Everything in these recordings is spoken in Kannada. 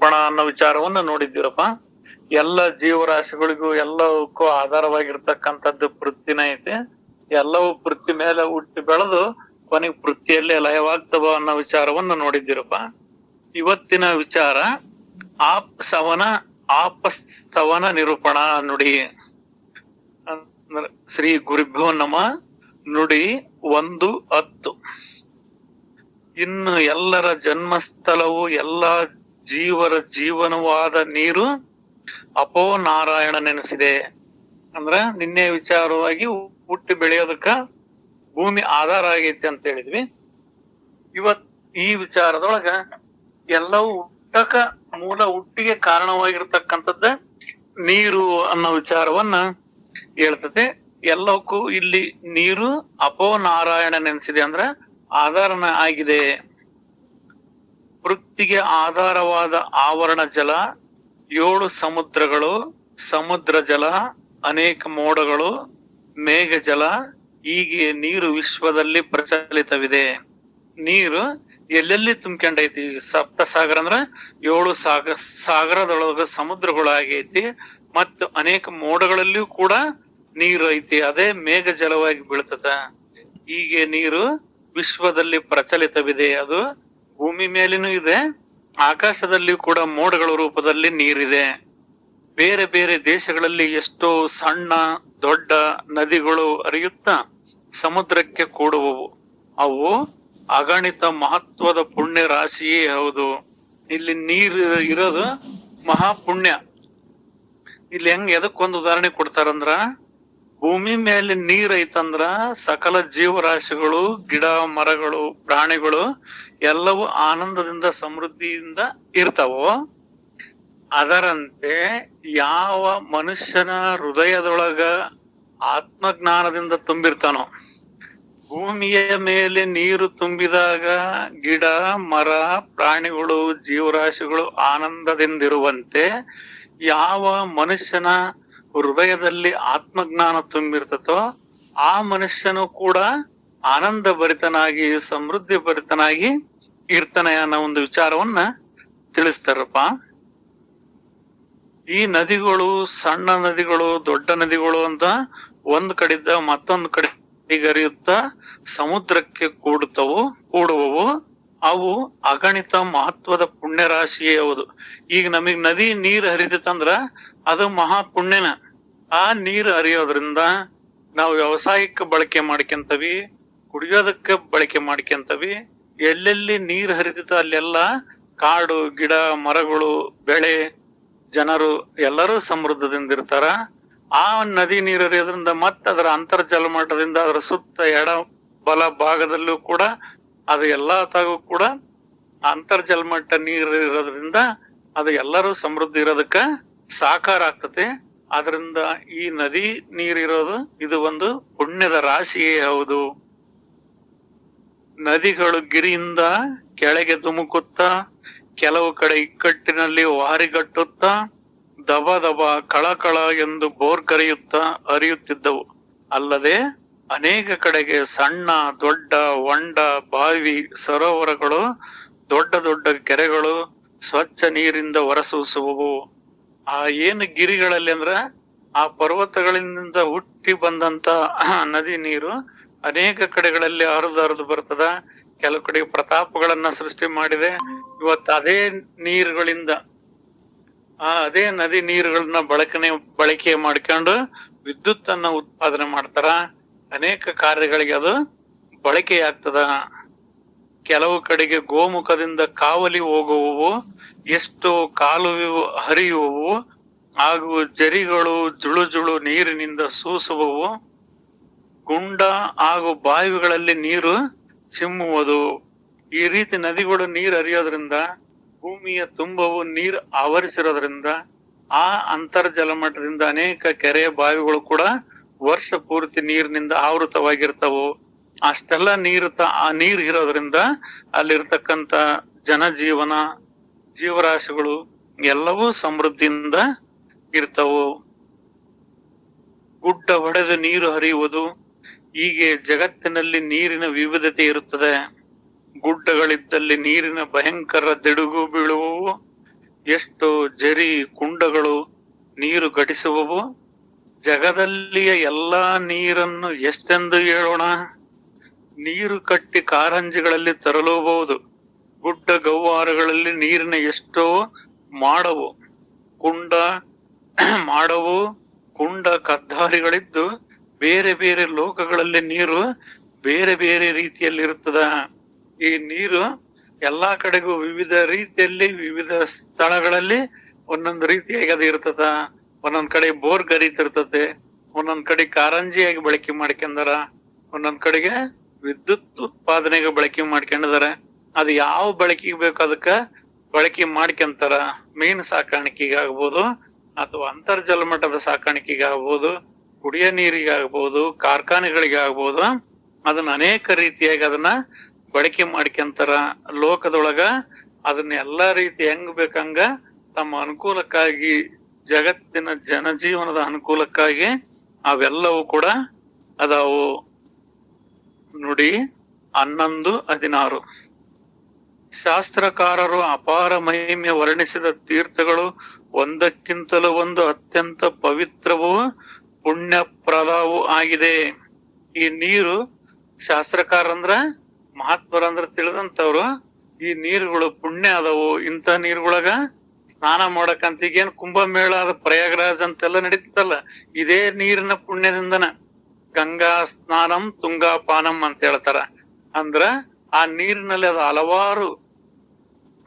ನಿರೂಪಣ ಅನ್ನೋ ವಿಚಾರವನ್ನ ನೋಡಿದ್ದೀರಪ್ಪ. ಎಲ್ಲ ಜೀವರಾಶಿಗಳಿಗೂ ಎಲ್ಲವಕ್ಕೂ ಆಧಾರವಾಗಿರ್ತಕ್ಕಂಥದ್ದು ವೃತ್ತಿನ ಐತೆ. ಎಲ್ಲವೂ ಪೃಥ್ವಿ ಮೇಲೆ ಹುಟ್ಟಿ ಬೆಳೆದು ಕೊನೆಗೆ ಪೃಥ್ವಿಯಲ್ಲೇ ಲಯವಾಗ್ತವ ಅನ್ನೋ ವಿಚಾರವನ್ನ ನೋಡಿದ್ದೀರಪ್ಪ. ಇವತ್ತಿನ ವಿಚಾರ, ಆಪ್ ಸವನ, ಆಪಸ್ತವನ ನಿರೂಪಣ ನುಡಿ. ಶ್ರೀ ಗುರುಭ್ಯೋ ನಮ ನುಡಿ ಒಂದು ಹತ್ತು. ಇನ್ನು ಎಲ್ಲರ ಜನ್ಮಸ್ಥಳವು ಎಲ್ಲ ಜೀವರ ಜೀವನವಾದ ನೀರು ಅಪೋ ನಾರಾಯಣ ನೆನೆಸಿದೆ. ಅಂದ್ರ ನಿನ್ನೆ ವಿಚಾರವಾಗಿ ಹುಟ್ಟಿ ಬೆಳೆಯೋದಕ್ಕ ಭೂಮಿ ಆಧಾರ ಆಗೈತಿ ಅಂತ ಹೇಳಿದ್ವಿ. ಇವತ್ ಈ ವಿಚಾರದೊಳಗ ಎಲ್ಲವೂ ಹುಟ್ಟಕ ಮೂಲ ಹುಟ್ಟಿಗೆ ಕಾರಣವಾಗಿರ್ತಕ್ಕಂಥದ್ದ ನೀರು ಅನ್ನೋ ವಿಚಾರವನ್ನ ಹೇಳ್ತತೆ ಎಲ್ಲಕ್ಕೂ ಇಲ್ಲಿ ನೀರು ಅಪೋ ನಾರಾಯಣ ನೆನೆಸಿದೆ ಅಂದ್ರ ಆಧಾರನ ಆಗಿದೆ. ವೃತ್ತಿಗೆ ಆಧಾರವಾದ ಆವರಣ ಜಲ, ಏಳು ಸಮುದ್ರಗಳು, ಸಮುದ್ರ ಜಲ, ಅನೇಕ ಮೋಡಗಳು, ಮೇಘ ಜಲ, ಹೀಗೆ ನೀರು ವಿಶ್ವದಲ್ಲಿ ಪ್ರಚಲಿತವಿದೆ. ನೀರು ಎಲ್ಲೆಲ್ಲಿ ತುಂಬಿಕೊಂಡೈತಿ? ಸಪ್ತ ಸಾಗರ ಅಂದ್ರ ಏಳು ಸಾಗರ ಸಾಗರದೊಳಗ ಸಮುದ್ರಗಳು ಆಗೈತಿ ಮತ್ತು ಅನೇಕ ಮೋಡಗಳಲ್ಲಿಯೂ ಕೂಡ ನೀರು ಐತಿ. ಅದೇ ಮೇಘ ಜಲವಾಗಿ ಬೀಳ್ತದ. ಹೀಗೆ ನೀರು ವಿಶ್ವದಲ್ಲಿ ಪ್ರಚಲಿತವಿದೆ. ಅದು ಭೂಮಿ ಮೇಲಿನೂ ಇದೆ ಆಕಾಶದಲ್ಲಿ ಕೂಡ ಮೋಡಗಳ ರೂಪದಲ್ಲಿ ನೀರಿದೆ. ಬೇರೆ ಬೇರೆ ದೇಶಗಳಲ್ಲಿ ಎಷ್ಟೋ ಸಣ್ಣ, ದೊಡ್ಡ ನದಿಗಳು ಹರಿಯುತ್ತಾ ಸಮುದ್ರಕ್ಕೆ ಕೂಡುವವು. ಅವು ಅಗಣಿತ ಮಹತ್ವದ ಪುಣ್ಯ ರಾಶಿಯೇ ಹೌದು. ಇಲ್ಲಿ ನೀರು ಇರೋದು ಮಹಾಪುಣ್ಯ. ಇಲ್ಲಿ ಹೆಂಗ್, ಎದಕ್ಕೊಂದು ಉದಾಹರಣೆ ಕೊಡ್ತಾರಂದ್ರ ಭೂಮಿ ಮೇಲೆ ನೀರ್ ಐತಂದ್ರ ಸಕಲ ಜೀವರಾಶಿಗಳು, ಗಿಡ, ಮರಗಳು, ಪ್ರಾಣಿಗಳು ಎಲ್ಲವೂ ಆನಂದದಿಂದ, ಸಮೃದ್ಧಿಯಿಂದ ಇರ್ತಾವೋ? ಅದರಂತೆ ಯಾವ ಮನುಷ್ಯನ ಹೃದಯದೊಳಗ ಆತ್ಮಜ್ಞಾನದಿಂದ ತುಂಬಿರ್ತಾನೋ? ಭೂಮಿಯ ಮೇಲೆ ನೀರು ತುಂಬಿದಾಗ ಗಿಡ, ಮರ, ಪ್ರಾಣಿಗಳು, ಜೀವರಾಶಿಗಳು ಆನಂದದಿಂದಿರುವಂತೆ ಯಾವ ಮನುಷ್ಯನ ಹೃದಯದಲ್ಲಿ ಆತ್ಮಜ್ಞಾನ ತುಂಬಿರ್ತತೋ, ಆ ಮನುಷ್ಯನು ಕೂಡ ಆನಂದ ಭರಿತನಾಗಿ ಸಮೃದ್ಧಿ ಭರಿತನಾಗಿ ಇರ್ತಾನೆ ಅನ್ನೋ ಒಂದು ವಿಚಾರವನ್ನ ತಿಳಿಸ್ತಾರಪ್ಪ. ಈ ನದಿಗಳು ಸಣ್ಣ ನದಿಗಳು, ದೊಡ್ಡ ನದಿಗಳು ಅಂತ ಒಂದ್ ಕಡೆಯಿಂದ ಮತ್ತೊಂದು ಕಡೆ ಹರಿಯುತ್ತಾ ಸಮುದ್ರಕ್ಕೆ ಕೂಡುತ್ತವು ಕೂಡುವವು. ಅವು ಅಗಣಿತ ಮಹತ್ವದ ಪುಣ್ಯ ರಾಶಿಯೇ ಹೌದು. ಈಗ ನಮಗ್ ನದಿ ನೀರ್ ಹರಿತಂದ್ರ ಅದು ಮಹಾ ಪುಣ್ಯನ ಆ ನೀರ್ ಹರಿಯೋದ್ರಿಂದ ನಾವು ವ್ಯವಸಾಯಕ್ಕೆ ಬಳಕೆ ಮಾಡ್ಕೊಂತವಿ, ಕುಡಿಯೋದಕ್ಕೆ ಬಳಕೆ ಮಾಡ್ಕೊಂತವಿ, ಎಲ್ಲೆಲ್ಲಿ ನೀರ್ ಹರಿತೈತೋ ಅಲ್ಲೆಲ್ಲ ಕಾಡು, ಗಿಡ, ಮರಗಳು, ಬೆಳೆ, ಜನರು ಎಲ್ಲರೂ ಸಮೃದ್ಧದಿಂದ ಇರ್ತಾರ ಆ ನದಿ ನೀರು ಹರಿಯೋದ್ರಿಂದ ಮತ್ತ ಅದರ ಅಂತರ್ಜಲ ಮಟ್ಟದಿಂದ ಅದರ ಸುತ್ತ ಎಡ ಬಲ ಭಾಗದಲ್ಲೂ ಕೂಡ ಅದು ಎಲ್ಲ ತಾಗೂ ಕೂಡ ಅಂತರ್ಜಲ ಮಟ್ಟ ನೀರು ಇರೋದ್ರಿಂದ ಅದು ಎಲ್ಲರೂ ಸಮೃದ್ಧಿ ಇರೋದಕ್ಕ ಸಾಕಾರ ಆಗ್ತತೆ ಅದರಿಂದ ಈ ನದಿ ನೀರಿರೋದು ಇದು ಒಂದು ಪುಣ್ಯದ ರಾಶಿಯೇ ಹೌದು. ನದಿಗಳು ಗಿರಿಯಿಂದ ಕೆಳಗೆ ಧುಮುಕುತ್ತಾ, ಕೆಲವು ಕಡೆ ಇಕ್ಕಟ್ಟಿನಲ್ಲಿ ವಾರಿಗಟ್ಟುತ್ತಾ, ದಬ ದಬ, ಕಳಕಳ ಎಂದು ಬೋರ್ ಕರೆಯುತ್ತಾ ಅರಿಯುತ್ತಿದ್ದವು ಅಲ್ಲದೆ ಅನೇಕ ಕಡೆಗೆ ಸಣ್ಣ, ದೊಡ್ಡ, ಹೊಂಡ, ಬಾವಿ, ಸರೋವರಗಳು, ದೊಡ್ಡ ದೊಡ್ಡ ಕೆರೆಗಳು ಸ್ವಚ್ಛ ನೀರಿಂದ ಹೊರಸೂಸುವವು. ಆ ಏನು ಗಿರಿಗಳಲ್ಲಿ ಅಂದ್ರೆ ಆ ಪರ್ವತಗಳಿಂದ ಹುಟ್ಟಿ ಬಂದಂತ ನದಿ ನೀರು ಅನೇಕ ಕಡೆಗಳಲ್ಲಿ ಹರಿದು ಹರಿದು ಬರ್ತದ. ಕೆಲವು ಕಡೆ ಪ್ರತಾಪಗಳನ್ನ ಸೃಷ್ಟಿ ಮಾಡಿದೆ. ಇವತ್ತು ಅದೇ ನೀರುಗಳಿಂದ, ಆ ಅದೇ ನದಿ ನೀರುಗಳನ್ನ ಬಳಕನೆ, ಬಳಕೆ ಮಾಡ್ಕೊಂಡು ವಿದ್ಯುತ್ ಅನ್ನ ಉತ್ಪಾದನೆ ಮಾಡ್ತಾರ. ಅನೇಕ ಕಾರ್ಯಗಳಿಗೆ ಅದು ಬಳಕೆಯಾಗ್ತದ. ಕೆಲವು ಕಡೆಗೆ ಗೋಮುಖದಿಂದ ಕಾವಲಿ ಹೋಗುವವು, ಎಷ್ಟು ಕಾಲುವೆ ಹರಿಯುವವು, ಹಾಗೂ ಜರಿಗಳು ಜುಳು ಜುಳು ನೀರಿನಿಂದ ಸೂಸುವವು. ಗುಂಡ ಹಾಗೂ ಬಾವಿಗಳಲ್ಲಿ ನೀರು ಚಿಮ್ಮುವುದು. ಈ ರೀತಿ ನದಿಗಳು ನೀರು ಹರಿಯೋದ್ರಿಂದ, ಭೂಮಿಯ ತುಂಬವು ನೀರು ಆವರಿಸಿರೋದ್ರಿಂದ, ಆ ಅಂತರ್ಜಲ ಮಟ್ಟದಿಂದ ಅನೇಕ ಕೆರೆ ಬಾವಿಗಳು ಕೂಡ ವರ್ಷ ಪೂರ್ತಿ ನೀರಿನಿಂದ ಆವೃತವಾಗಿರ್ತಾವೋ, ಅಷ್ಟೆಲ್ಲ ನೀರು ಆ ನೀರು ಇರೋದ್ರಿಂದ ಅಲ್ಲಿರ್ತಕ್ಕಂತ ಜನಜೀವನ, ಜೀವರಾಶಿಗಳು ಎಲ್ಲವೂ ಸಮೃದ್ಧಿಯಿಂದ ಇರ್ತವು. ಗುಡ್ಡ ಹೊಡೆದು ನೀರು ಹರಿಯುವುದು ಹೀಗೆ ಜಗತ್ತಿನಲ್ಲಿ ನೀರಿನ ವಿವಿಧತೆ ಇರುತ್ತದೆ. ಗುಡ್ಡಗಳಿದ್ದಲ್ಲಿ ನೀರಿನ ಭಯಂಕರ ದಿಡುಗು ಬೀಳುವವು. ಎಷ್ಟು ಜರಿ ಕುಂಡಗಳು ನೀರು ಘಟಿಸುವವು. ಜಗದಲ್ಲಿಯ ಎಲ್ಲಾ ನೀರನ್ನು ಎಷ್ಟೆಂದು ಹೇಳೋಣ? ನೀರು ಕಟ್ಟಿ ಕಾರಂಜಿಗಳಲ್ಲಿ ತರಲೂಬಹುದು. ಗುಡ್ಡ ಗವ್ವಾರಗಳಲ್ಲಿ ನೀರಿನ ಎಷ್ಟೋ ಮಾಡವು. ಕುಂಡ ಮಾಡವು, ಕುಂಡ ಕದ್ದಾರಿಗಳಿದ್ದು ಬೇರೆ ಬೇರೆ ಲೋಕಗಳಲ್ಲಿ ನೀರು ಬೇರೆ ಬೇರೆ ರೀತಿಯಲ್ಲಿ ಇರುತ್ತದ ಈ ನೀರು ಎಲ್ಲಾ ಕಡೆಗೂ ವಿವಿಧ ರೀತಿಯಲ್ಲಿ, ವಿವಿಧ ಸ್ಥಳಗಳಲ್ಲಿ ಒಂದೊಂದು ರೀತಿಯಾಗಿ ಅದು ಇರ್ತದ. ಒಂದೊಂದ್ ಕಡೆ ಬೋರ್ ಗರಿತಿರ್ತತೆ ಒಂದೊಂದ್ ಕಡೆ ಕಾರಂಜಿಯಾಗಿ ಬಳಕೆ ಮಾಡ್ಕೊಂಡಾರ, ಒಂದೊಂದ್ ಕಡೆಗೆ ವಿದ್ಯುತ್ ಉತ್ಪಾದನೆಗೆ ಬಳಕೆ ಮಾಡ್ಕೊಂಡಿದಾರ ಅದು ಯಾವ ಬಳಕೆಗೆ ಬೇಕು ಅದಕ್ಕ ಬಳಕೆ ಮಾಡ್ಕೊಂತಾರ. ಮೀನು ಸಾಕಾಣಿಕೆಗೆ ಆಗ್ಬೋದು, ಅಥವಾ ಅಂತರ್ಜಲ ಮಟ್ಟದ ಸಾಕಾಣಿಕೆಗೆ ಆಗ್ಬೋದು, ಕುಡಿಯ ನೀರಿಗೆ ಕಾರ್ಖಾನೆಗಳಿಗೆ ಆಗ್ಬೋದು, ಅದನ್ನ ಅನೇಕ ರೀತಿಯಾಗಿ ಅದನ್ನ ಬಳಕೆ ಮಾಡ್ಕೊಂತಾರ. ಲೋಕದೊಳಗ ಅದನ್ನ ಎಲ್ಲಾ ರೀತಿ ಹೆಂಗ್ ಬೇಕಂಗ ತಮ್ಮ ಅನುಕೂಲಕ್ಕಾಗಿ ಜಗತ್ತಿನ ಜನಜೀವನದ ಅನುಕೂಲಕ್ಕಾಗಿ ಅವೆಲ್ಲವೂ ಕೂಡ ಅದಾವು. ನುಡಿ, ಹನ್ನೊಂದು, ಹದಿನಾರು. ಶಾಸ್ತ್ರಕಾರರು ಅಪಾರ ಮಹಿಮೆ ವರ್ಣಿಸಿದ ತೀರ್ಥಗಳು, ಒಂದಕ್ಕಿಂತಲೂ ಒಂದು ಅತ್ಯಂತ ಪವಿತ್ರವೂ ಪುಣ್ಯಪ್ರದವು ಆಗಿದೆ. ಈ ನೀರು ಶಾಸ್ತ್ರಕಾರಂದ್ರ, ಮಹಾತ್ಮರಂದ್ರ ತಿಳಿದಂತವ್ರು, ಈ ನೀರುಗಳು ಪುಣ್ಯ ಅದಾವು ಇಂಥ ನೀರುಗಳಾಗ ಸ್ನಾನ ಮಾಡಕಂತ ಈಗೇನ್ ಕುಂಭಮೇಳ ಅದ ಪ್ರಯಾಗರಾಜ್ ಅಂತೆಲ್ಲ ನಡೀತಲ್ಲ ಇದೇ ನೀರಿನ ಪುಣ್ಯದಿಂದನ. ಗಂಗಾ ಸ್ನಾನಂ ತುಂಗಾ ಪಾನಂ ಅಂತ ಹೇಳ್ತಾರ. ಅಂದ್ರ ಆ ನೀರಿನಲ್ಲಿ ಅದು ಹಲವಾರು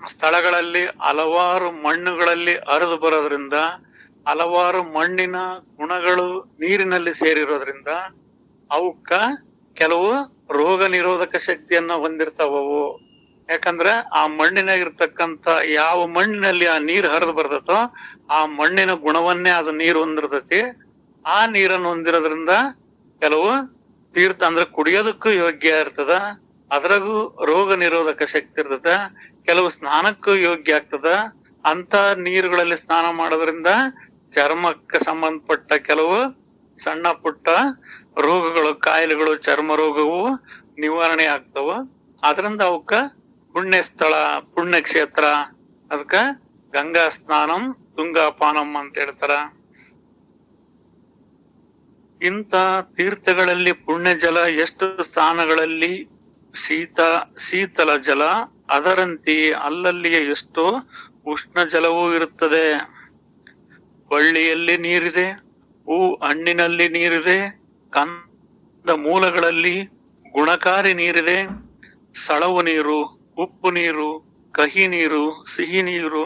ಸ್ಥಳಗಳಲ್ಲಿ, ಹಲವಾರು ಮಣ್ಣುಗಳಲ್ಲಿ ಹರಿದು ಬರೋದ್ರಿಂದ, ಹಲವಾರು ಮಣ್ಣಿನ ಗುಣಗಳು ನೀರಿನಲ್ಲಿ ಸೇರಿರೋದ್ರಿಂದ ಅವಕ್ಕ ಕೆಲವು ರೋಗ ನಿರೋಧಕ ಶಕ್ತಿಯನ್ನ ಹೊಂದಿರ್ತಾವವು. ಯಾಕಂದ್ರ ಆ ಮಣ್ಣಿನಾಗಿರ್ತಕ್ಕಂಥ ಯಾವ ಮಣ್ಣಿನಲ್ಲಿ ಆ ನೀರು ಹರಿದು ಬರ್ತತೋ ಆ ಮಣ್ಣಿನ ಗುಣವನ್ನೇ ಅದು ನೀರು ಹೊಂದಿರ್ತತಿ. ಆ ನೀರನ್ನು ಹೊಂದಿರೋದ್ರಿಂದ ಕೆಲವು ತೀರ್ಥ ಅಂದ್ರೆ ಕುಡಿಯೋದಕ್ಕೂ ಯೋಗ್ಯ ಇರ್ತದ, ಅದ್ರಾಗೂ ರೋಗ ನಿರೋಧಕ ಶಕ್ತಿ ಇರ್ತದ, ಕೆಲವು ಸ್ನಾನಕ್ಕೂ ಯೋಗ್ಯ ಆಗ್ತದ. ಅಂತ ನೀರುಗಳಲ್ಲಿ ಸ್ನಾನ ಮಾಡೋದ್ರಿಂದ ಚರ್ಮಕ್ಕೆ ಸಂಬಂಧಪಟ್ಟ ಕೆಲವು ಸಣ್ಣ ಪುಟ್ಟ ರೋಗಗಳು, ಕಾಯಿಲೆಗಳು, ಚರ್ಮ ರೋಗವು ನಿವಾರಣೆ ಆಗ್ತವ. ಅದರಿಂದ ಅವಕ್ಕ ಪುಣ್ಯ ಸ್ಥಳ ಪುಣ್ಯ ಕ್ಷೇತ್ರ ಅದಕ್ಕ ಗಂಗಾ ಸ್ನಾನಂ, ತುಂಗಾ ಪಾನಂ ಅಂತ ಹೇಳ್ತಾರ. ಇಂಥ ತೀರ್ಥಗಳಲ್ಲಿ ಪುಣ್ಯ ಜಲ ಎಷ್ಟು ಸ್ಥಾನಗಳಲ್ಲಿ ಶೀತ ಶೀತಲ ಜಲ, ಅದರಂತೆ ಅಲ್ಲಲ್ಲಿಯೇ ಎಷ್ಟು ಉಷ್ಣ ಜಲವೂ ಇರುತ್ತದೆ. ಬಳ್ಳಿಯಲ್ಲಿ ನೀರಿದೆ, ಹೂ ಹಣ್ಣಿನಲ್ಲಿ ನೀರಿದೆ, ಕಂದ ಮೂಲಗಳಲ್ಲಿ ಗುಣಕಾರಿ ನೀರಿದೆ, ಸಳವು ನೀರು. ಉಪ್ಪು ನೀರು, ಕಹಿ ನೀರು, ಸಿಹಿ ನೀರು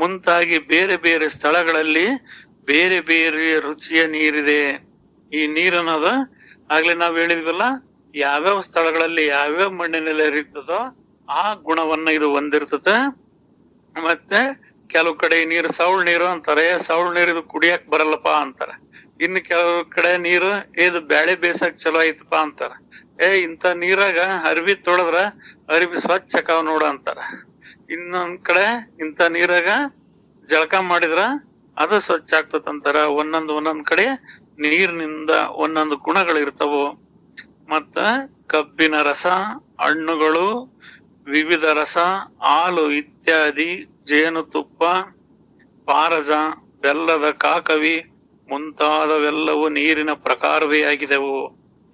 ಮುಂತಾಗಿ ಬೇರೆ ಬೇರೆ ಸ್ಥಳಗಳಲ್ಲಿ ಬೇರೆ ಬೇರೆ ರುಚಿಯ ನೀರಿದೆ. ಈ ನೀರನ್ನೋದ ಆಗ್ಲೇ ನಾವ್ ಹೇಳಿದ್ವಲ್ಲ, ಯಾವ್ಯಾವ ಸ್ಥಳಗಳಲ್ಲಿ ಯಾವ್ಯಾವ ಮಣ್ಣಿನಲ್ಲಿ ಹರಿತದೋ ಆ ಗುಣವನ್ನ ಇದು ಹೊಂದಿರ್ತದೆ. ಮತ್ತೆ ಕೆಲವು ಕಡೆ ನೀರು ಸೌಳ್ ನೀರು ಅಂತಾರೆ, ಸೌಳ್ ನೀರು ಇದು ಕುಡಿಯಕ್ ಬರಲ್ಲಪ್ಪ ಅಂತಾರೆ. ಇನ್ನು ಕೆಲವು ಕಡೆ ನೀರು ಇದು ಬ್ಯಾಳೆ ಬೇಸಕ್ ಚಲೋ ಐತಪ್ಪ ಅಂತಾರ. ಏ ಇಂತ ನೀರಾಗ ಅರ್ಬಿ ತೊಳೆದ್ರ ಅರ್ಬಿ ಸ್ವಚ್ಛ ಅಕಾವ್ ನೋಡ ಅಂತಾರ. ಇನ್ನೊಂದ್ ಕಡೆ ಇಂತ ನೀರಾಗ ಜಳಕ ಮಾಡಿದ್ರ ಅದು ಸ್ವಚ್ಛ ಆಗ್ತದಂತಾರ ಒಂದೊಂದು ಒಂದೊಂದ್ ಕಡೆ ನೀರಿನಿಂದ ಒಂದೊಂದು ಗುಣಗಳಿರ್ತಾವು ಮತ್ತ ಕಬ್ಬಿನ ರಸ, ಹಣ್ಣುಗಳು, ವಿವಿಧ ರಸ, ಹಾಲು ಇತ್ಯಾದಿ, ಜೇನುತುಪ್ಪ, ಪಾರಜ, ಬೆಲ್ಲದ ಕಾಕವಿ ಮುಂತಾದವೆಲ್ಲವೂ ನೀರಿನ ಪ್ರಕಾರವೇ ಆಗಿದೆವು.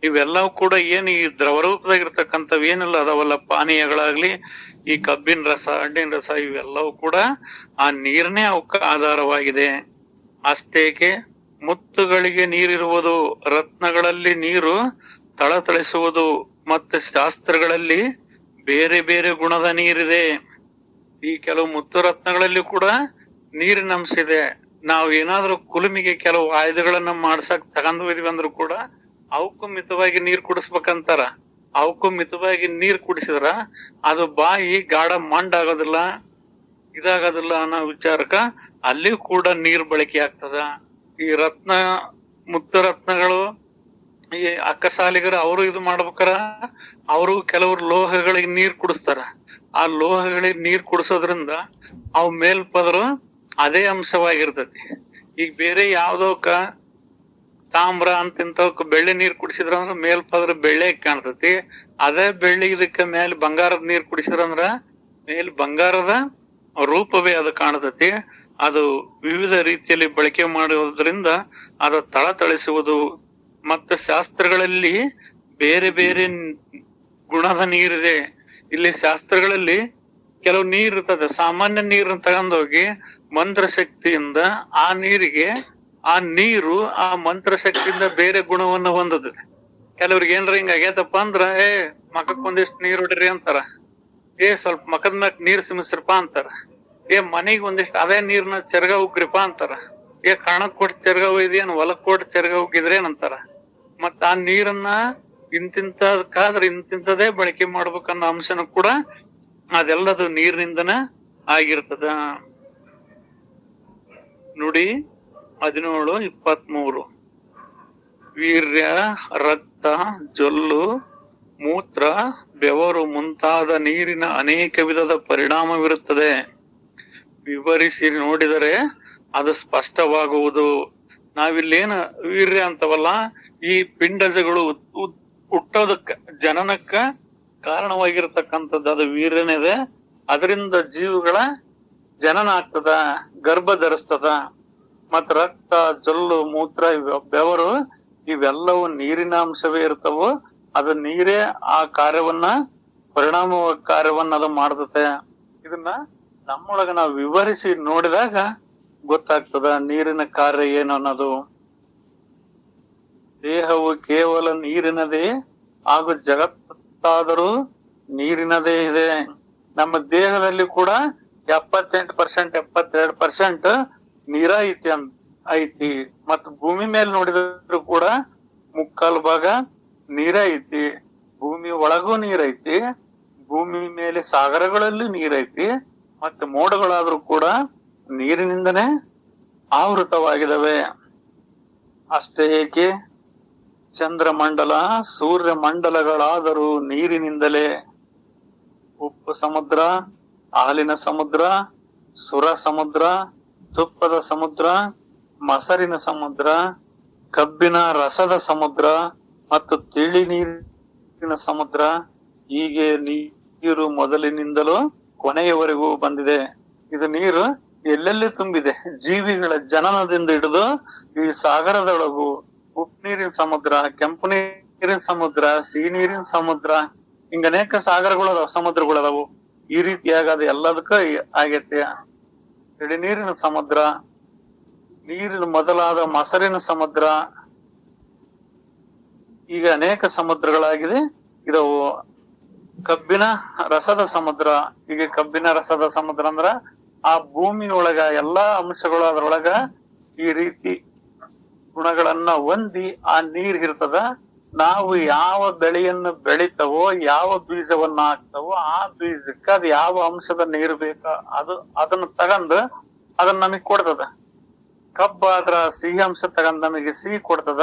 ಇವೆಲ್ಲವೂ ಕೂಡ ಏನು ಈ ದ್ರವ ರೂಪದಾಗಿರ್ತಕ್ಕಂಥವು ಏನೆಲ್ಲ, ಅದಾವಲ್ಲ ಪಾನೀಯಗಳಾಗ್ಲಿ, ಈ ಕಬ್ಬಿನ ರಸ, ಹಣ್ಣಿನ ರಸ, ಇವೆಲ್ಲವೂ ಕೂಡ ಆ ನೀರನೇ ಅವಕ್ಕ ಆಧಾರವಾಗಿದೆ. ಅಷ್ಟೇಕೆ ಮುತ್ತುಗಳಿಗೆ ನೀರಿರುವುದು, ರತ್ನಗಳಲ್ಲಿ ನೀರು ತಳತಳಿಸುವುದು ಮತ್ತೆ ಶಾಸ್ತ್ರಗಳಲ್ಲಿ ಬೇರೆ ಬೇರೆ ಗುಣದ ನೀರಿದೆ. ಈ ಕೆಲವು ಮುತ್ತು ರತ್ನಗಳಲ್ಲಿ ಕೂಡ ನೀರಿನ ಅಂಶ ಇದೆ. ನಾವು ಏನಾದ್ರೂ ಕುಲುಮಿಗೆ ಕೆಲವು ಆಯುಧಗಳನ್ನ ಮಾಡ್ಸಕ್ ತಗೊಂಡ್ ಹೋದ್ವಿ ಅಂದ್ರೂ ಕೂಡ ಅವಕ್ಕೂ ಮಿತವಾಗಿ ನೀರ್ ಕುಡಿಸ್ಬೇಕಂತಾರ. ಅವಕ್ಕೂ ಮಿತವಾಗಿ ನೀರ್ ಕುಡಿಸಿದ್ರ ಅದು ಬಾಯಿ ಗಾಢ ಮಂಡ್ ಆಗೋದಿಲ್ಲ ಇದಾಗೋದಿಲ್ಲ ಅನ್ನೋ ವಿಚಾರಕ ಅಲ್ಲಿ ಕೂಡ ನೀರ್ ಬಳಕೆ ಆಗ್ತದ. ಈ ರತ್ನ ಮುತ್ತು ರತ್ನಗಳು, ಈ ಅಕ್ಕಸಾಲಿಗರು ಅವರು ಇದು ಮಾಡ್ಬೇಕಾರ, ಅವರು ಕೆಲವರು ಲೋಹಗಳಿಗೆ ನೀರ್ ಕುಡಿಸ್ತಾರ. ಆ ಲೋಹಗಳಿಗೆ ನೀರ್ ಕುಡಿಸೋದ್ರಿಂದ ಅವ್ ಮೇಲ್ಪದರು ಅದೇ ಅಂಶವಾಗಿರ್ತತಿ ಈಗ ಬೇರೆ ಯಾವ್ದೋಕ ತಾಮ್ರ ಅಂತ ಇಂಥವಕ್ ಬೆಳ್ಳಿ ನೀರ್ ಕುಡಿಸಿದ್ರ ಅಂದ್ರ ಮೇಲ್ಪದ್ರ ಬೆಳ್ಳಿ ಕಾಣ್ತತಿ. ಅದೇ ಬೆಳ್ಳಿ ಇದಕ್ಕ ಮೇಲೆ ಬಂಗಾರದ ನೀರ್ ಕುಡಿಸಿದ್ರಂದ್ರ ಮೇಲ್ ಬಂಗಾರದ ರೂಪವೇ ಅದು ಕಾಣತತಿ. ಅದು ವಿವಿಧ ರೀತಿಯಲ್ಲಿ ಬಳಕೆ ಮಾಡುವುದರಿಂದ ಅದು ಥಳಥಳಿಸುವುದು ಮತ್ತು ಶಾಸ್ತ್ರಗಳಲ್ಲಿ ಬೇರೆ ಬೇರೆ ಗುಣದ ನೀರಿದೆ. ಇಲ್ಲಿ ಶಾಸ್ತ್ರಗಳಲ್ಲಿ ಕೆಲವು ನೀರ್ ಇರ್ತದೆ ಸಾಮಾನ್ಯ ನೀರನ್ನ ತಗೊಂಡೋಗಿ ಮಂತ್ರ ಶಕ್ತಿಯಿಂದ ಆ ನೀರಿಗೆ ಆ ನೀರು ಆ ಮಂತ್ರ ಶಕ್ತಿಯಿಂದ ಬೇರೆ ಗುಣವನ್ನು ಹೊಂದದ. ಕೆಲವ್ರಿಗೆ ಏನ್ರ ಹಿಂಗ ಆಗೇತಪ್ಪ ಅಂದ್ರ, ಏ, ಮಕಕ್ ಒಂದಿಷ್ಟು ನೀರ್ ಹೊಡ್ರಿ ಅಂತಾರ. ಏ, ಸ್ವಲ್ಪ ಮಕದ ಮ್ಯಾಕ್ ನೀರ್ ಸಿಮಿಸ್ರಪ್ಪ ಅಂತಾರ. ಏ, ಮನಿಗ್ ಒಂದಿಷ್ಟು ಅದೇ ನೀರ್ನ ಚರ್ಗ ಉಗ್ರಿಪ್ಪ ಅಂತಾರ. ಏ, ಕಣಕ್ ಕೊಟ್ಟು ಚರ್ಗ ಒಯ್ದೇನ್ ಹೊಲಕ್ ಕೊಟ್ಟು ಚರ್ಗ ಉಗ್ಗಿದ್ರೇನ್ ಅಂತಾರ. ಮತ್ತ ಆ ನೀರನ್ನ ಇಂತಿಂತದಕ್ಕಾದ್ರೆ ಇಂತಿಂತದೇ ಬಳಕೆ ಮಾಡ್ಬೇಕನ್ನೋ ಅಂಶನು ಕೂಡ ಅದೆಲ್ಲದು ನೀರಿನಿಂದನ ಆಗಿರ್ತದ. ನುಡಿ ಹದಿನೇಳು, ಇಪ್ಪತ್ಮೂರು. ವೀರ್ಯ, ರಕ್ತ, ಜೊಲ್ಲು, ಮೂತ್ರ, ಬೆವರು ಮುಂತಾದ ನೀರಿನ ಅನೇಕ ವಿಧದ ಪರಿಣಾಮವಿರುತ್ತದೆ. ವಿವರಿಸಿ ನೋಡಿದರೆ ಅದು ಸ್ಪಷ್ಟವಾಗುವುದು. ನಾವಿಲ್ಲೇನ ವೀರ್ಯ ಅಂತವಲ್ಲ, ಈ ಪಿಂಡಜಗಳು ಹುಟ್ಟೋದಕ್ಕ, ಜನನಕ್ಕ ಕಾರಣವಾಗಿರ್ತಕ್ಕಂಥದ್ದು ಅದು ವೀರ್ಯನೇ ಅದರಿಂದ ಜೀವಗಳ ಜನನ ಆಗ್ತದ, ಗರ್ಭ ಧರಿಸ್ತದ. ಮತ್ತ ರಕ್ತ, ಜೊಲ್ಲು, ಮೂತ್ರ ಬೆವರು ಇವೆಲ್ಲವೂ ನೀರಿನ ಅಂಶವೇ ಇರ್ತವು. ಅದು ನೀರೇ ಆ ಕಾರ್ಯವನ್ನ ಪರಿಣಾಮ ಕಾರ್ಯವನ್ನ ಅದು ಮಾಡ್ತತೆ ಇದನ್ನ ನಮ್ಮೊಳಗ ನಾವು ವಿವರಿಸಿ ನೋಡಿದಾಗ ಗೊತ್ತಾಗ್ತದ ನೀರಿನ ಕಾರ್ಯ ಏನು ಅನ್ನೋದು. ದೇಹವು ಕೇವಲ ನೀರಿನದೇ ಹಾಗೂ ಜಗತ್ತಾದರೂ ನೀರಿನದೇ ಇದೆ. ನಮ್ಮ ದೇಹದಲ್ಲಿ ಕೂಡ ಎಪ್ಪತ್ತೆಂಟು ಪರ್ಸೆಂಟ್, ಎಪ್ಪತ್ತೆರಡು ಪರ್ಸೆಂಟ್ ನೀರ ಐತಿ ಅಂತ ಐತಿ. ಮತ್ ಭೂಮಿ ಮೇಲೆ ನೋಡಿದ್ರು ಕೂಡ ಮುಕ್ಕಾಲು ಭಾಗ ನೀರ ಐತಿ ಭೂಮಿ ಒಳಗೂ ನೀರ್ ಐತಿ ಭೂಮಿ ಮೇಲೆ ಸಾಗರಗಳಲ್ಲಿ ನೀರ್ ಐತಿ ಮತ್ತೆ ಮೋಡಗಳಾದ್ರೂ ಕೂಡ ನೀರಿನಿಂದನೆ ಆವೃತವಾಗಿದವೆ. ಅಷ್ಟೇ ಏಕೆ? ಚಂದ್ರಮಂಡಲ ಸೂರ್ಯ ಮಂಡಲಗಳಾದರೂ ನೀರಿನಿಂದಲೇ. ಉಪ್ಪು ಸಮುದ್ರ, ಹಾಲಿನ ಸಮುದ್ರ ಸುರ ಸಮುದ್ರ ತುಪ್ಪದ ಸಮುದ್ರ, ಮಸರಿನ ಸಮುದ್ರ, ಕಬ್ಬಿನ ರಸದ ಸಮುದ್ರ ಮತ್ತು ತಿಳಿ ನೀರಿನ ಸಮುದ್ರ, ಹೀಗೆ ನೀರು ಮೊದಲಿನಿಂದಲೂ ಕೊನೆಯವರೆಗೂ ಬಂದಿದೆ. ಇದು ನೀರು ಎಲ್ಲೆಲ್ಲಿ ತುಂಬಿದೆ? ಜೀವಿಗಳ ಜನನದಿಂದ ಹಿಡಿದು ಈ ಸಾಗರದೊಳಗು ಉಪ್ಪು ನೀರಿನ ಸಮುದ್ರ, ಕೆಂಪು ನೀರಿನ ಸಮುದ್ರ, ಸಿಹಿ ನೀರಿನ ಸಮುದ್ರ ಹಿಂಗ ಅನೇಕ ಸಾಗರಗಳು ಅದಾವ ಸಮುದ್ರಗಳು ಅದಾವು ಈ ರೀತಿಯಾಗಿ ಅದು ಎಲ್ಲದಕ್ಕ ಆಗೈತೆ. ನೀರಿನ ಸಮುದ್ರ, ನೀರಿನ ಮೊದಲಾದ ಮೊಸರಿನ ಸಮುದ್ರ, ಈಗ ಅನೇಕ ಸಮುದ್ರಗಳಾಗಿದೆ ಇದವು ಕಬ್ಬಿನ ರಸದ ಸಮುದ್ರ, ಈಗ ಕಬ್ಬಿನ ರಸದ ಸಮುದ್ರ ಅಂದ್ರ ಆ ಭೂಮಿಯೊಳಗ ಎಲ್ಲಾ ಅಂಶಗಳು ಅದರೊಳಗ ಈ ರೀತಿ ಗುಣಗಳನ್ನ ಹೊಂದಿ ಆ ನೀರ್ ಇರ್ತದ. ನಾವು ಯಾವ ಬೆಳೆಯನ್ನು ಬೆಳಿತವೋ, ಯಾವ ಬೀಜವನ್ನ ಹಾಕ್ತವೋ ಆ ಬೀಜಕ್ಕೆ ಅದು ಯಾವ ಅಂಶದ ನೀರು ಬೇಕ? ಅದು ಅದನ್ನ ತಗೊಂಡು ಅದನ್ನ ನಮಗ್ ಕೊಡ್ತದ. ಕಬ್ಬ ಅದ್ರ ಸಿಹಿ ಅಂಶ ತಗೊಂಡ್ ನಮಗೆ ಸಿಹಿ ಕೊಡ್ತದ.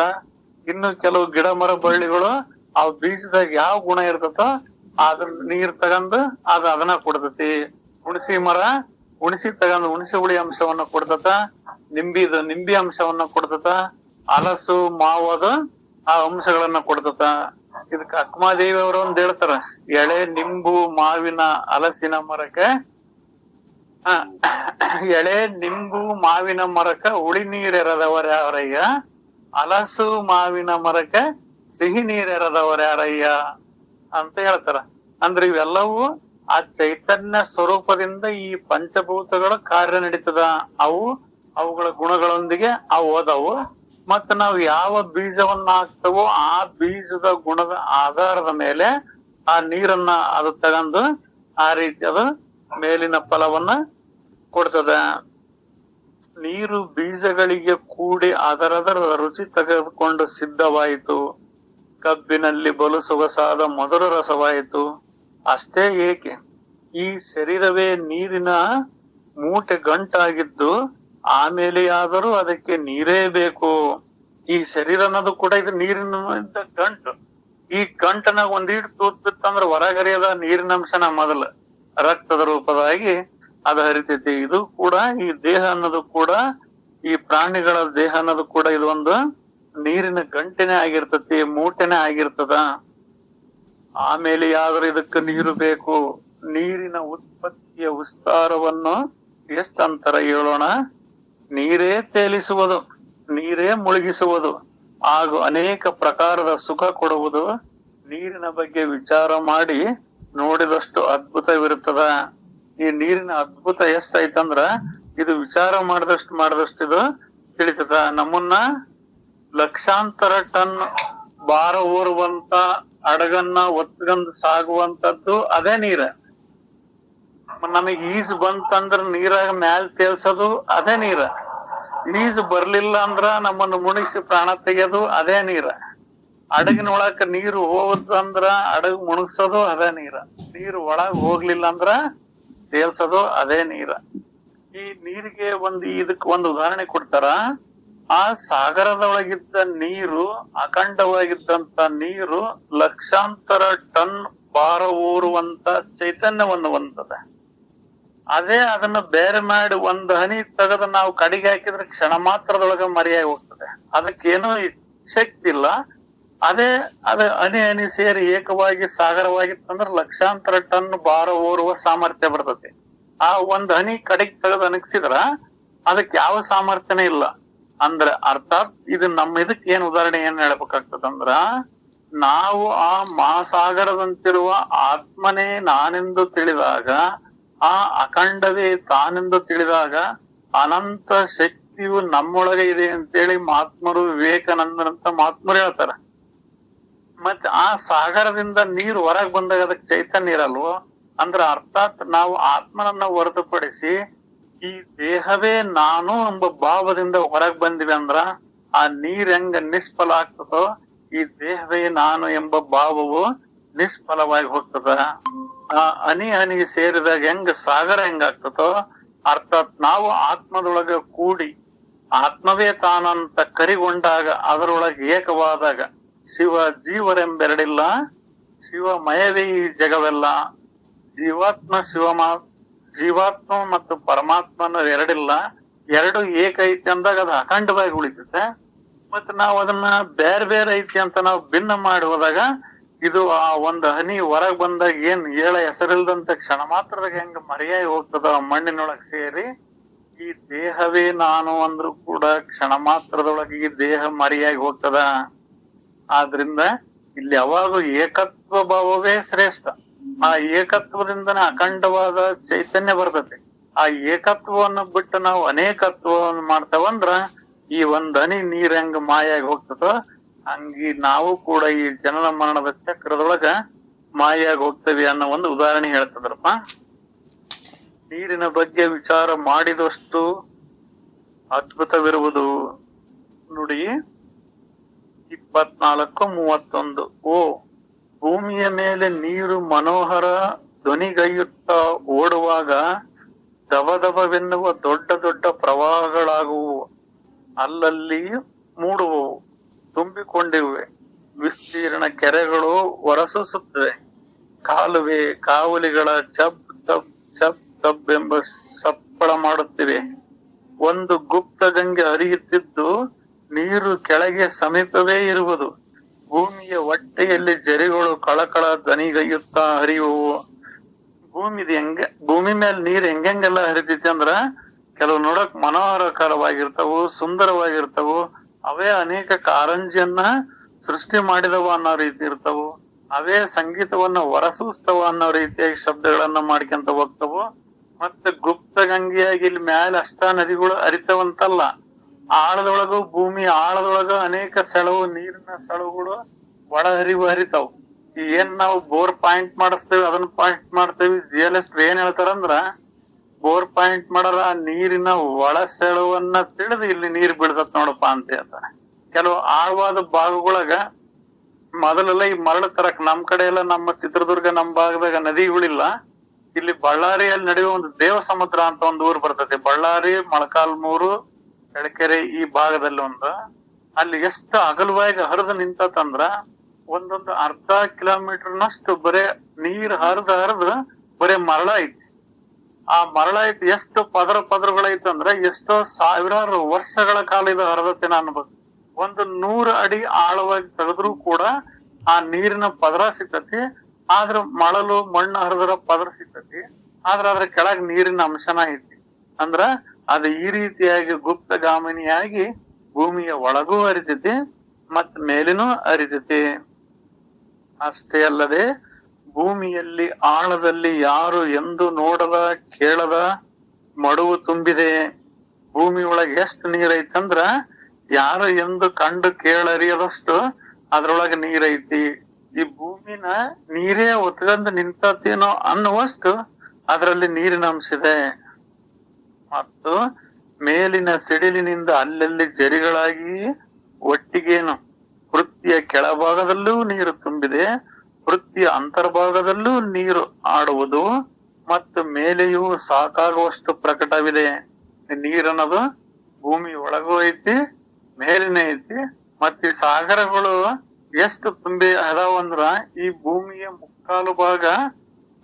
ಇನ್ನು ಕೆಲವು ಗಿಡ ಮರ ಬಳ್ಳಿಗಳು ಆ ಬೀಜದಾಗ ಯಾವ ಗುಣ ಇರ್ತದೋ ಅದನ್ನ ನೀರ್ ತಗೊಂಡು ಅದ ಅದನ್ನ ಕೊಡ್ತತಿ. ಹುಣಸಿ ಮರ, ಹುಣಸಿ ತಗೊಂಡು ಹುಣಸಿ ಹುಳಿ ಅಂಶವನ್ನ ಕೊಡ್ತತ ನಿಂಬಿದ ನಿಂಬಿ ಅಂಶವನ್ನ ಕೊಡ್ತತ ಹಲಸು ಮಾವದ ಆ ಅಂಶಗಳನ್ನ ಕೊಡ್ತತ ಇದಕ್ಕ ಅಕ್ಮಾದೇವಿ ಅವರು ಒಂದ್ ಹೇಳ್ತಾರ, ಎಳೆ, ನಿಂಬು, ಮಾವಿನ ಹಲಸಿನ ಮರಕ ಎಳೆ, ನಿಂಬು, ಮಾವಿನ ಮರಕ ಉಳಿ ನೀರೆರದವರ ಯಾರಯ್ಯ? ಹಲಸು, ಮಾವಿನ ಮರಕ ಸಿಹಿ ನೀರೆರದವರ ಯಾರಯ್ಯ? ಅಂತ ಹೇಳ್ತಾರ. ಅಂದ್ರೆ ಇವೆಲ್ಲವೂ ಆ ಚೈತನ್ಯ ಸ್ವರೂಪದಿಂದ ಈ ಪಂಚಭೂತಗಳ ಕಾರ್ಯ ನಡೀತದ. ಅವು ಅವುಗಳ ಗುಣಗಳೊಂದಿಗೆ ಅವು ಓದವು ಮತ್ತ ನಾವು ಯಾವ ಬೀಜವನ್ನ ಹಾಕ್ತವೋ ಆ ಬೀಜದ ಗುಣದ ಆಧಾರದ ಮೇಲೆ ಆ ನೀರನ್ನ ಅದು ತಗೊಂಡು ಆ ರೀತಿ ಅದು ಮೇಲಿನ ಫಲವನ್ನ ಕೊಡ್ತದ. ನೀರು ಬೀಜಗಳಿಗೆ ಕೂಡಿ ಅದರದರ ರುಚಿ ತೆಗೆದುಕೊಂಡು ಸಿದ್ಧವಾಯಿತು. ಕಬ್ಬಿನಲ್ಲಿ ಬಲು ಸೊಗಸಾದ ಮಧುರ ರಸವಾಯಿತು. ಅಷ್ಟೇ ಏಕೆ? ಈ ಶರೀರವೇ ನೀರಿನ ಮೂಟೆ ಗಂಟಾಗಿದ್ದು ಆಮೇಲೆಯಾದರೂ ಅದಕ್ಕೆ ನೀರೇ ಬೇಕು. ಈ ಶರೀರ ಅನ್ನೋದು ಕೂಡ ಇದು ನೀರಿನ ಗಂಟು. ಈ ಗಂಟನಾಗ ಒಂದೀಟ್ ತೂತ್ ಬಿತ್ತಂದ್ರ ಹೊರಗರಿಯದ ನೀರಿನ ಅಂಶನ ಮೊದಲ ರಕ್ತದ ರೂಪದಾಗಿ ಅದು ಹರಿತೈತಿ. ಇದು ಕೂಡ ಈ ದೇಹ ಅನ್ನೋದು ಕೂಡ, ಈ ಪ್ರಾಣಿಗಳ ದೇಹ ಅನ್ನೋದು ಕೂಡ ಇದು ಒಂದು ನೀರಿನ ಗಂಟೆನೆ ಆಗಿರ್ತತಿ, ಮೂಟೆನೆ ಆಗಿರ್ತದ. ಆಮೇಲೆ ಯಾವ್ದ್ರ ಇದಕ್ಕೆ ನೀರು ಬೇಕು. ನೀರಿನ ಉತ್ಪತ್ತಿಯ ವಿಸ್ತಾರವನ್ನು ಎಷ್ಟಂತರ ಹೇಳೋಣ? ನೀರೇ ತೇಲಿಸುವುದು, ನೀರೇ ಮುಳುಗಿಸುವುದು, ಹಾಗೂ ಅನೇಕ ಪ್ರಕಾರದ ಸುಖ ಕೊಡುವುದು ನೀರಿನ ಬಗ್ಗೆ ವಿಚಾರ ಮಾಡಿ ನೋಡಿದಷ್ಟು ಅದ್ಭುತವಿರುತ್ತದ. ಈ ನೀರಿನ ಅದ್ಭುತ ಎಷ್ಟೈತಂದ್ರ ಇದು ವಿಚಾರ ಮಾಡಿದಷ್ಟು ಮಾಡಿದಷ್ಟು ಇದು ತಿಳಿತದ. ನಮ್ಮನ್ನ ಲಕ್ಷಾಂತರ ಟನ್ ಭಾರ ಊರುವಂತ ಹಡಗನ್ನ ಒತ್ತಗಂದು ಸಾಗುವಂತದ್ದು ಅದೇ ನೀರ. ನಮಗ್ ಈಜ್ ಬಂತಂದ್ರ ನೀರಾಗ ಮ್ಯಾಲ್ ತೇಲ್ಸೋದು ಅದೇ ನೀರ. ಈಜ್ ಬರ್ಲಿಲ್ಲ ಅಂದ್ರ ನಮ್ಮನ್ನು ಮುಣಿಸಿ ಪ್ರಾಣ ತೆಗೆಯೋದು ಅದೇ ನೀರ. ಹಡಗಿನ ಒಳಕ ನೀರು ಹೋಗುದಂದ್ರ ಹಡಗ್ ಮುಣಗ್ಸೋದು ಅದೇ ನೀರ. ನೀರು ಒಳಗ್ ಹೋಗ್ಲಿಲ್ಲ ಅಂದ್ರ ತೇಲ್ಸೋದು ಅದೇ ನೀರ. ಈ ನೀರಿಗೆ ಒಂದು ಇದಕ್ ಒಂದು ಉದಾಹರಣೆ ಕೊಡ್ತಾರ. ಆ ಸಾಗರದೊಳಗಿದ್ದ ನೀರು, ಅಖಂಡವಾಗಿದ್ದಂತ ನೀರು ಲಕ್ಷಾಂತರ ಟನ್ ಭಾರ ಊರುವಂತ ಚೈತನ್ಯವನ್ನು ಹೊಂದದ. ಅದೇ ಅದನ್ನ ಬೇರೆ ಮಾಡಿ ಒಂದ್ ಹನಿ ತೆಗೆದು ನಾವು ಕಡಿಗೆ ಹಾಕಿದ್ರೆ ಕ್ಷಣ ಮಾತ್ರದೊಳಗೆ ಮರಿಯಾಗಿ ಹೋಗ್ತದೆ. ಅದಕ್ಕೇನು ಶಕ್ತಿ ಇಲ್ಲ. ಅದೇ ಅದ ಹನಿ ಹನಿ ಸೇರಿ ಏಕವಾಗಿ ಸಾಗರವಾಗಿತ್ತಂದ್ರೆ ಲಕ್ಷಾಂತರ ಟನ್ ಭಾರ ಓರುವ ಸಾಮರ್ಥ್ಯ ಬರ್ತದೆ. ಆ ಒಂದ್ ಹನಿ ಕಡಿಗೆ ತೆಗೆದು ಅನಗಿಸಿದ್ರ ಅದಕ್ಕೆ ಯಾವ ಸಾಮರ್ಥ್ಯನೇ ಇಲ್ಲ. ಅಂದ್ರೆ ಅರ್ಥಾತ್ ಇದು ನಮ್ಮ ಇದಕ್ಕೆ ಏನ್ ಉದಾಹರಣೆ ಏನ್ ಹೇಳ್ಬೇಕಾಗ್ತದಂದ್ರ ನಾವು ಆ ಮಹಾಸಾಗರದಂತಿರುವ ಆತ್ಮನೇ ನಾನೆಂದು ತಿಳಿದಾಗ ಆ ಅಖಂಡವೇ ತಾನೆಂದು ತಿಳಿದಾಗ ಅನಂತ ಶಕ್ತಿಯು ನಮ್ಮೊಳಗೆ ಇದೆ ಅಂತೇಳಿ ಮಹಾತ್ಮರು ವಿವೇಕಾನಂದರಂತ ಮಹಾತ್ಮರು ಹೇಳ್ತಾರ. ಮತ್ತೆ ಆ ಸಾಗರದಿಂದ ನೀರು ಹೊರಗ್ ಬಂದಾಗ ಅದಕ್ಕೆ ಚೈತನ್ಯ ಇರಲ್ವೋ? ಅಂದ್ರ ಅರ್ಥಾತ್ ನಾವು ಆತ್ಮನನ್ನ ಹೊರತುಪಡಿಸಿ ಈ ದೇಹವೇ ನಾನು ಎಂಬ ಭಾವದಿಂದ ಹೊರಗ್ ಬಂದಿವಿ ಅಂದ್ರ ಆ ನೀರ್ ಹೆಂಗ ನಿಷ್ಫಲ ಆಗ್ತದೋ ಈ ದೇಹವೇ ನಾನು ಎಂಬ ಭಾವವು ನಿಷ್ಫಲವಾಗಿ ಹೋಗ್ತದ. ಆ ಹನಿ ಹನಿಗೆ ಸೇರಿದಾಗ ಹೆಂಗ ಸಾಗರ ಹೆಂಗಾಗ್ತದೋ ಅರ್ಥಾತ್ ನಾವು ಆತ್ಮದೊಳಗ ಕೂಡಿ, ಆತ್ಮವೇ ತಾನಂತ ಕರಿಗೊಂಡಾಗ ಅದರೊಳಗೆ ಏಕವಾದಾಗ, ಶಿವ ಜೀವರೆಂಬೆರಡಿಲ್ಲ ಶಿವಮಯವೇ ಈ ಜಗವೆಲ್ಲ, ಜೀವಾತ್ಮ ಶಿವಮಾ ಜೀವಾತ್ಮ ಮತ್ತು ಪರಮಾತ್ಮನ ಎರಡಿಲ್ಲ, ಎರಡು ಏಕ ಐತಿ ಅಂದಾಗ ಅದು ಅಖಂಡವಾಗಿ ಉಳಿತೈತೆ. ಮತ್ತೆ ನಾವು ಅದನ್ನ ಬೇರೆ ಬೇರೆ ಐತಿ ಅಂತ ನಾವು ಭಿನ್ನ ಮಾಡಿ ಹೋದಾಗ ಇದು ಆ ಒಂದು ಹನಿ ಹೊರಗ್ ಬಂದಾಗ ಏನ್ ಏಳ ಹೆಸರಿಲ್ದಂತ ಕ್ಷಣ ಮಾತ್ರದಾಗ ಹೆಂಗ ಮರಿಯಾಗಿ ಹೋಗ್ತದ ಮಣ್ಣಿನೊಳಗೆ ಮಣ್ಣಿನೊಳಗ್ ಸೇರಿ? ಈ ದೇಹವೇ ನಾನು ಅಂದ್ರು ಕೂಡ ಕ್ಷಣ ಮಾತ್ರದೊಳಗೆ ಈ ದೇಹ ಮರಿಯಾಗಿ ಹೋಗ್ತದ? ಆದ್ರಿಂದ ಇಲ್ಲಿ ಯಾವಾಗ ಏಕತ್ವ ಭಾವವೇ ಶ್ರೇಷ್ಠ. ಆ ಏಕತ್ವದಿಂದನೇ ಅಖಂಡವಾದ ಚೈತನ್ಯ ಬರ್ತದೆ. ಆ ಏಕತ್ವವನ್ನು ಬಿಟ್ಟು ನಾವು ಅನೇಕತ್ವವನ್ನು ಮಾಡ್ತೇವಂದ್ರ ಈ ಒಂದ್ ಹನಿ ನೀರ್ ಹೆಂಗ ಮಾಯಾಗಿ ಹೋಗ್ತದೋ ಹಂಗಿ ನಾವು ಕೂಡ ಈ ಜನನ ಮರಣದ ಚಕ್ರದೊಳಗ ಮಾಯಾಗಿ ಹೋಗ್ತೇವೆ ಅನ್ನೋ ಒಂದು ಉದಾಹರಣೆ ಹೇಳ್ತದ್ರಪ್ಪ. ನೀರಿನ ಬಗ್ಗೆ ವಿಚಾರ ಮಾಡಿದಷ್ಟು ಅದ್ಭುತವಿರುವುದು. ನುಡಿ, ಇಪ್ಪತ್ನಾಲ್ಕು ಮೂವತ್ತೊಂದು. ಓ, ಭೂಮಿಯ ಮೇಲೆ ನೀರು ಮನೋಹರ ಧ್ವನಿಗೈಯುತ್ತಾ ಓಡುವಾಗ ದಬದಬವೆನ್ನುವ ದೊಡ್ಡ ದೊಡ್ಡ ಪ್ರವಾಹಗಳಾಗುವು. ಅಲ್ಲಲ್ಲಿ ಮೂಡುವವು. ತುಂಬಿಕೊಂಡಿವೆ. ವಿಸ್ತೀರ್ಣ ಕೆರೆಗಳು ಹೊರಸೂಸುತ್ತವೆ. ಕಾಲುವೆ, ಕಾವಲಿಗಳ ಚಬ್ ತಬ್ ಚಪ್ ತಬ್ ಎಂಬ ಸಪ್ಪಳ ಮಾಡುತ್ತಿವೆ. ಒಂದು ಗುಪ್ತ ಗಂಗೆ ಹರಿಯುತ್ತಿದ್ದು ನೀರು ಕೆಳಗೆ ಸಮೀಪವೇ ಇರುವುದು. ಭೂಮಿಯ ಹೊಟ್ಟೆಯಲ್ಲಿ ಜರಿಗಳು ಕಳಕಳ ದನಿಗೈಯುತ್ತಾ ಹರಿಯುವು. ಭೂಮಿ ಹೆಂಗ, ಭೂಮಿ ಮೇಲೆ ನೀರ್ ಹೆಂಗೆಂಗೆಲ್ಲ ಹರಿತೈತಿ ಅಂದ್ರ, ಕೆಲವು ನೋಡಕ್ ಮನೋಹರಕರವಾಗಿರ್ತಾವು, ಸುಂದರವಾಗಿರ್ತಾವು. ಅವೇ ಅನೇಕ ಕಾರಂಜಿಯನ್ನ ಸೃಷ್ಟಿ ಮಾಡಿದವ ಅನ್ನೋ ರೀತಿ ಇರ್ತವೋ. ಅವೇ ಸಂಗೀತವನ್ನ ಹೊರಸೂಸ್ತವ ಅನ್ನೋ ರೀತಿಯಾಗಿ ಶಬ್ದಗಳನ್ನ ಮಾಡ್ಕೊಂತ ಹೋಗ್ತವು. ಮತ್ತೆ ಗುಪ್ತ ಗಂಗೆಯಾಗಿ ಇಲ್ಲಿ ಮ್ಯಾಲೆ ಅಷ್ಟ ನದಿಗಳು ಅರಿತವಂತಲ್ಲ ಆಳದೊಳಗು ಭೂಮಿ, ಆಳದೊಳಗ ಅನೇಕ ಸೆಳವು, ನೀರಿನ ಸೆಳವುಗಳು ಒಳ ಹರಿವು ಹರಿತಾವ್. ಏನ್ ನಾವು ಬೋರ್ ಪಾಯಿಂಟ್ ಮಾಡಿಸ್ತೇವೆ, ಅದನ್ನ ಪಾಯಿಂಟ್ ಮಾಡ್ತೇವಿ, ಜಿ ಎಲ್ ಎಸ್ ಏನ್ ಹೇಳ್ತಾರಂದ್ರ ಬೋರ್ ಪಾಯಿಂಟ್ ಮಾಡಾರ ನೀರಿನ ಒಳ ಸೆಳವನ್ನ ತಿಳಿದು ಇಲ್ಲಿ ನೀರ್ ಬಿಡ್ತತ್ ನೋಡಪ್ಪ ಅಂತ ಹೇಳ್ತಾರೆ. ಕೆಲವು ಆಳವಾದ ಭಾಗಗಳಾಗ ಮೊದಲೆಲ್ಲ ಈ ಮರಳು ತರಕ್ ನಮ್ ಕಡೆ ಎಲ್ಲ ನಮ್ಮ ಚಿತ್ರದುರ್ಗ ನಮ್ ಭಾಗದಾಗ ನದಿಗಳಿಲ್ಲ. ಇಲ್ಲಿ ಬಳ್ಳಾರಿಯಲ್ಲಿ ನಡೆಯುವ ಒಂದು ದೇವ ಸಮುದ್ರ ಅಂತ ಒಂದು ಊರು ಬರ್ತದೆ. ಬಳ್ಳಾರಿ, ಮೊಳಕಾಲ್ಮೂರು ಎಳಕೆರೆ ಈ ಭಾಗದಲ್ಲಿ ಒಂದು. ಅಲ್ಲಿ ಎಷ್ಟು ಅಗಲವಾಗಿ ಹರಿದು ನಿಂತಂದ್ರ ಒಂದೊಂದು ಅರ್ಧ ಕಿಲೋಮೀಟರ್ನಷ್ಟು ಬರೇ ನೀರ್ ಹರಿದ ಹರಿದು ಬರೇ ಮರಳ ಐತಿ ಆ ಮರಳ ಐತಿ, ಎಷ್ಟು ಪದರ ಪದರಗಳೈತಂದ್ರ ಎಷ್ಟೋ ಸಾವಿರಾರು ವರ್ಷಗಳ ಕಾಲ ಇದು ಹರದತ್ತೆ ಅನ್ಬೋದು. ಒಂದು ನೂರ ಅಡಿ ಆಳವಾಗಿ ತೆಗೆದ್ರು ಕೂಡ ಆ ನೀರಿನ ಪದರ ಸಿಗ್ತತಿ, ಆದ್ರ ಮಳಲು ಮಣ್ಣು ಹರಿದ್ರ ಪದರ ಸಿಗ್ತತಿ, ಆದ್ರ ಅದ್ರ ಕೆಳಗ್ ನೀರಿನ ಅಂಶನ ಐತಿ. ಅಂದ್ರ ಅದು ಈ ರೀತಿಯಾಗಿ ಗುಪ್ತಗಾಮಿನಿಯಾಗಿ ಭೂಮಿಯ ಒಳಗೂ ಹರಿತೈತಿ ಮತ್ ಮೇಲಿನೂ ಹರಿತೈತಿ. ಅಷ್ಟೇ ಅಲ್ಲದೆ ಭೂಮಿಯಲ್ಲಿ ಆಳದಲ್ಲಿ ಯಾರು ಎಂದು ನೋಡದ, ಕೇಳದ ಮಡುವು ತುಂಬಿದೆ. ಭೂಮಿ ಒಳಗೆ ಎಷ್ಟು ನೀರೈತಂದ್ರ ಯಾರು ಎಂದು ಕಂಡು ಕೇಳರಿಯದಷ್ಟು ಅದ್ರೊಳಗೆ ನೀರೈತಿ. ಈ ಭೂಮಿನ ನೀರೇ ಒತ್ಕಂದು ನಿಂತತೇನೋ ಅನ್ನುವಷ್ಟು ಅದರಲ್ಲಿ ನೀರಿನ ಅಂಶ ಇದೆ. ಮತ್ತು ಮೇಲಿನ ಸಿಡಿಲಿನಿಂದ ಅಲ್ಲಲ್ಲಿ ಜರಿಗಳಾಗಿ ಒಟ್ಟಿಗೇನು ವೃತ್ತಿಯ ಕೆಳಭಾಗದಲ್ಲೂ ನೀರು ತುಂಬಿದೆ. ವೃತ್ತಿಯ ಅಂತರ್ಭಾಗದಲ್ಲೂ ನೀರು ಆಡುವುದು ಮತ್ತು ಮೇಲೆಯೂ ಸಾಕಾಗುವಷ್ಟು ಪ್ರಕಟವಿದೆ. ನೀರನ್ನದು ಭೂಮಿ ಒಳಗೂ ಐತಿ, ಮೇಲಿನ ಐತಿ, ಮತ್ತೆ ಸಾಗರಗಳು ಎಷ್ಟು ತುಂಬಿ ಅದಾವ ಅಂದ್ರ ಈ ಭೂಮಿಯ ಮುಕ್ಕಾಲು ಭಾಗ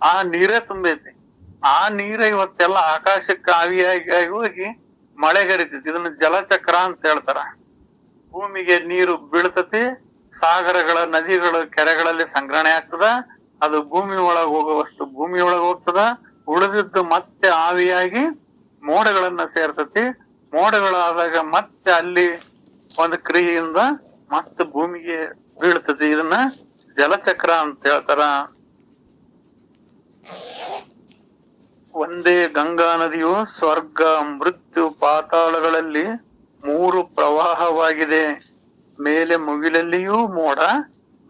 ಆ ನೀರೇ ತುಂಬೈತಿ. ಆ ನೀರ ಇವತ್ತೆಲ್ಲ ಆಕಾಶಕ್ಕೆ ಆವಿಯಾಗಿ ಹೋಗಿ ಮಳೆಗರಿತೈತಿ ಇದನ್ನ ಜಲಚಕ್ರ ಅಂತ ಹೇಳ್ತಾರ. ಭೂಮಿಗೆ ನೀರು ಬೀಳ್ತತಿ ಸಾಗರಗಳ ನದಿಗಳ ಕೆರೆಗಳಲ್ಲಿ ಸಂಗ್ರಹಣೆ ಆಗ್ತದ. ಅದು ಭೂಮಿ ಒಳಗೆ ಹೋಗುವಷ್ಟು ಭೂಮಿ ಒಳಗೆ ಹೋಗ್ತದ. ಉಳಿದಿದ್ದು ಮತ್ತೆ ಆವಿಯಾಗಿ ಮೋಡಗಳನ್ನ ಸೇರ್ತತಿ. ಮೋಡಗಳಾದಾಗ ಮತ್ತೆ ಅಲ್ಲಿ ಒಂದು ಕ್ರಿಯೆಯಿಂದ ಮತ್ತೆ ಭೂಮಿಗೆ ಬೀಳ್ತತಿ. ಇದನ್ನ ಜಲಚಕ್ರ ಅಂತ ಹೇಳ್ತಾರ. ಒಂದೇ ಗಂಗಾ ನದಿಯು ಸ್ವರ್ಗ, ಮೃತ್ಯು, ಪಾತಾಳಗಳಲ್ಲಿ ಮೂರು ಪ್ರವಾಹವಾಗಿದೆ. ಮೇಲೆ ಮುಗಿಲಲ್ಲಿಯೂ ಮೋಡ,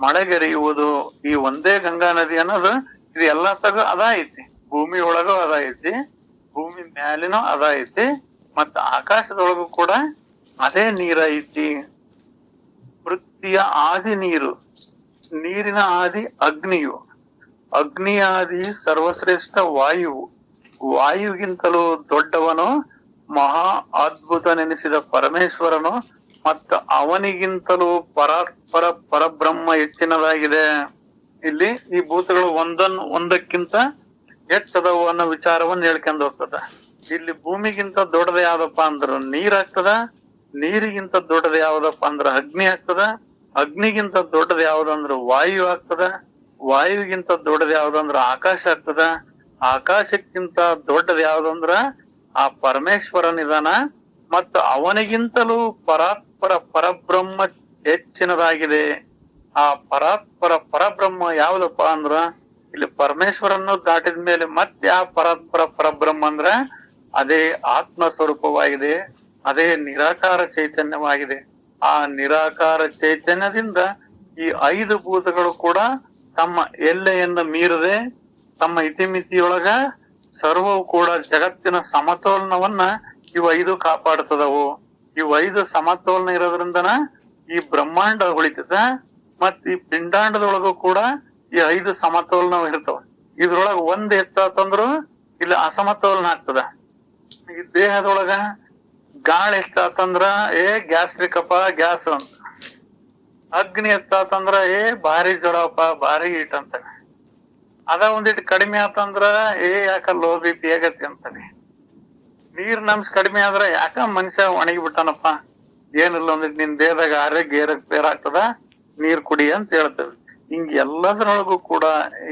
ಮಳೆಗೆರೆಯುವುದು, ಈ ಒಂದೇ ಗಂಗಾ ನದಿ ಅನ್ನೋದು ಇದು ಎಲ್ಲಾ ತಗ ಅದ ಐತಿ. ಭೂಮಿ ಒಳಗೂ ಅದ ಐತಿ, ಭೂಮಿ ಮ್ಯಾಲಿನೂ ಅದ ಐತಿ, ಮತ್ತ ಆಕಾಶದೊಳಗೂ ಕೂಡ ಅದೇ ನೀರ ಐತಿ. ವೃತ್ತಿಯ ಆದಿ ನೀರು, ನೀರಿನ ಆದಿ ಅಗ್ನಿಯು. ಅಗ್ನಿಯಾದಿ ಸರ್ವಶ್ರೇಷ್ಠ ವಾಯುವು ವಾಯುಗಿಂತಲೂ ದೊಡ್ಡವನು, ಮಹಾ ಅದ್ಭುತನೆನಿಸಿದ ಪರಮೇಶ್ವರನು ಮತ್ತು ಅವನಿಗಿಂತಲೂ ಪರಾತ್ಪರ ಪರಬ್ರಹ್ಮ ಹೆಚ್ಚಿನದಾಗಿದೆ. ಇಲ್ಲಿ ಈ ಭೂತಗಳು ಒಂದನ್, ಒಂದಕ್ಕಿಂತ ಹೆಚ್ಚದವು ಅನ್ನೋ ವಿಚಾರವನ್ನು ಹೇಳ್ಕೊಂಡು ಹೋಗ್ತದ. ಇಲ್ಲಿ ಭೂಮಿಗಿಂತ ದೊಡ್ಡದ ಯಾವ್ದಪ್ಪ ಅಂದ್ರ ನೀರ್ ಆಗ್ತದ, ನೀರಿಗಿಂತ ದೊಡ್ಡದ ಯಾವ್ದಪ್ಪ ಅಂದ್ರ ಅಗ್ನಿ ಆಗ್ತದ, ಅಗ್ನಿಗಿಂತ ದೊಡ್ಡದ ಯಾವ್ದಂದ್ರ ವಾಯು ಆಗ್ತದ ವಾಯುವಿಗಿಂತ ದೊಡ್ಡದ ಯಾವ್ದಂದ್ರ ಆಕಾಶ ಆಗ್ತದ. ಆಕಾಶಕ್ಕಿಂತ ದೊಡ್ಡದ ಯಾವ್ದಂದ್ರ ಆ ಪರಮೇಶ್ವರನಿದಾನ ಮತ್ತು ಅವನಿಗಿಂತಲೂ ಪರಾತ್ಪರ ಪರಬ್ರಹ್ಮ ಹೆಚ್ಚಿನದಾಗಿದೆ. ಆ ಪರಾತ್ಪರ ಪರಬ್ರಹ್ಮ ಯಾವ್ದಪ್ಪ ಅಂದ್ರ, ಇಲ್ಲಿ ಪರಮೇಶ್ವರನ್ನು ದಾಟಿದ ಮೇಲೆ ಮತ್ತೆ ಆ ಪರಾತ್ಪರ ಪರಬ್ರಹ್ಮ ಅಂದ್ರ ಅದೇ ಆತ್ಮ ಸ್ವರೂಪವಾಗಿದೆ ಅದೇ ನಿರಾಕಾರ ಚೈತನ್ಯವಾಗಿದೆ. ಆ ನಿರಾಕಾರ ಚೈತನ್ಯದಿಂದ ಈ ಐದು ಭೂತಗಳು ಕೂಡ ತಮ್ಮ ಎಲ್ಲೆಯನ್ನು ಮೀರದೆ, ತಮ್ಮ ಇತಿಮಿತಿಯೊಳಗ ಸರ್ವವು ಕೂಡ ಜಗತ್ತಿನ ಸಮತೋಲನವನ್ನ ಇವು ಐದು ಕಾಪಾಡ್ತದವು. ಇವು ಐದು ಸಮತೋಲನ ಇರೋದ್ರಿಂದನ ಈ ಬ್ರಹ್ಮಾಂಡ ಉಳಿತದ ಮತ್ ಈ ಪಿಂಡಾಂಡದೊಳಗೂ ಕೂಡ ಈ ಐದು ಸಮತೋಲನ ಇರ್ತಾವ. ಇದ್ರೊಳಗ ಒಂದ್ ಹೆಚ್ಚಾತಂದ್ರು ಇಲ್ಲಿ ಅಸಮತೋಲನ ಆಗ್ತದ. ಈ ದೇಹದೊಳಗ ಗಾಳಿ ಹೆಚ್ಚಾತಂದ್ರ, ಏ ಗ್ಯಾಸ್ಟ್ರಿಕ್ ಅಪ್ಪ ಗ್ಯಾಸ್ ಅಂತ. ಅಗ್ನಿ ಹೆಚ್ಚಾತಂದ್ರ, ಏ ಭಾರಿ ಜ್ವರಪ್ಪ, ಭಾರಿ ಹೀಟ್ ಅಂತಾನೆ ಅದ ಒಂದಿಟ್ಟು ಕಡಿಮೆ ಆತಂದ್ರ, ಏ ಯಾಕ ಲೋ ಬಿ ಪಿ ಆಗತಿ ಅಂತಾನೆ ನೀರಿನ ಅಂಶ ಕಡಿಮೆ ಆದ್ರೆ ಯಾಕ ಮನುಷ್ಯ ಒಣಗಿ ಬಿಟ್ಟಾನಪ್ಪ? ಏನಿಲ್ಲ ಒಂದಿಟ್ಟು ನಿನ್ ದೇಹದಾಗ ಆರೋಗ್ಯ ಏರಕ್ ಆಗ್ತದ, ನೀರ್ ಕುಡಿ ಅಂತ ಹೇಳ್ತೇವೆ. ಹಿಂಗ್ ಎಲ್ಲದ್ರೊಳಗೂ ಕೂಡ